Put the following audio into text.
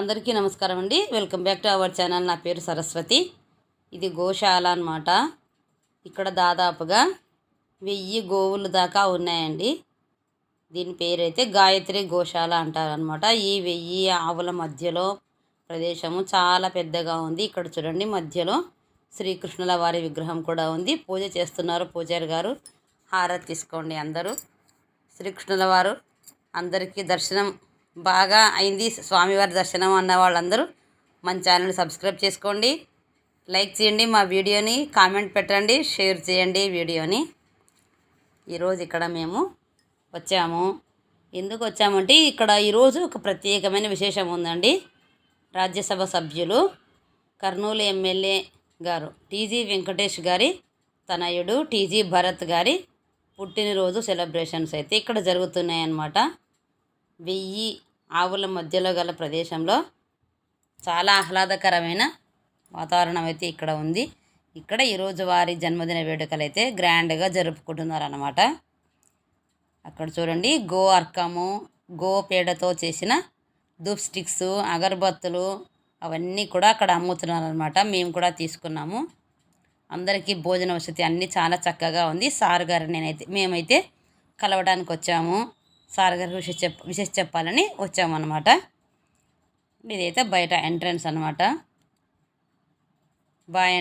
అందరికీ నమస్కారం అండి. Welcome back to our channel. నా పేరు సరస్వతి. ఇది గోశాల అనమాట ఇక్కడ దాదాపుగా వెయ్యి గోవులు దాకా ఉన్నాయండి. దీని పేరైతే గాయత్రి గోశాల అంటారనమాట ఈ వెయ్యి ఆవుల మధ్యలో ప్రదేశము చాలా పెద్దగా ఉంది. ఇక్కడ చూడండి మధ్యలో శ్రీకృష్ణుల వారి విగ్రహం కూడా ఉంది. పూజ చేస్తున్నారు పూజారి గారు. హారతి తీసుకోండి అందరూ. శ్రీకృష్ణుల వారు అందరికీ దర్శనం బాగా అయింది. స్వామివారి దర్శనం అన్న వాళ్ళందరూ మన ఛానల్ సబ్స్క్రైబ్ చేసుకోండి. లైక్ చేయండి మా వీడియోని కామెంట్ పెట్టండి షేర్ చేయండి వీడియోని. ఈరోజు ఇక్కడ మేము వచ్చాము. ఎందుకు వచ్చామంటే ఇక్కడ ఈరోజు ఒక ప్రత్యేకమైన విశేషం ఉందండి. రాజ్యసభ సభ్యులు కర్నూలు ఎమ్మెల్యే గారు టీజీ వెంకటేష్ గారి తనయుడు టీజీ భరత్ గారి పుట్టినరోజు సెలబ్రేషన్స్ అయితే ఇక్కడ జరుగుతున్నాయి అన్నమాట వెయ్యి ఆవుల మధ్యలో గల ప్రదేశంలో చాలా ఆహ్లాదకరమైన వాతావరణం అయితే ఇక్కడ ఉంది. ఇక్కడ ఈరోజు వారి జన్మదిన వేడుకలు అయితే గ్రాండ్గా జరుపుకుంటున్నారన్నమాట. అక్కడ చూడండి గో అర్కము గో పేడతో చేసిన ధూప్ స్టిక్స్ అగరబత్తులు అవన్నీ కూడా అక్కడ అమ్ముతున్నారు అనమాట మేము కూడా తీసుకున్నాము. అందరికీ భోజన వసతి అన్నీ చాలా చక్కగా ఉంది. సార్ గారు నేనైతే మేమైతే కలవడానికి వచ్చాము. సార్ గారికి విషయం చెప్ విషయం చెప్పాలని వచ్చామన్నమాట. ఇదైతే బయట ఎంట్రన్స్ అనమాట బాయ్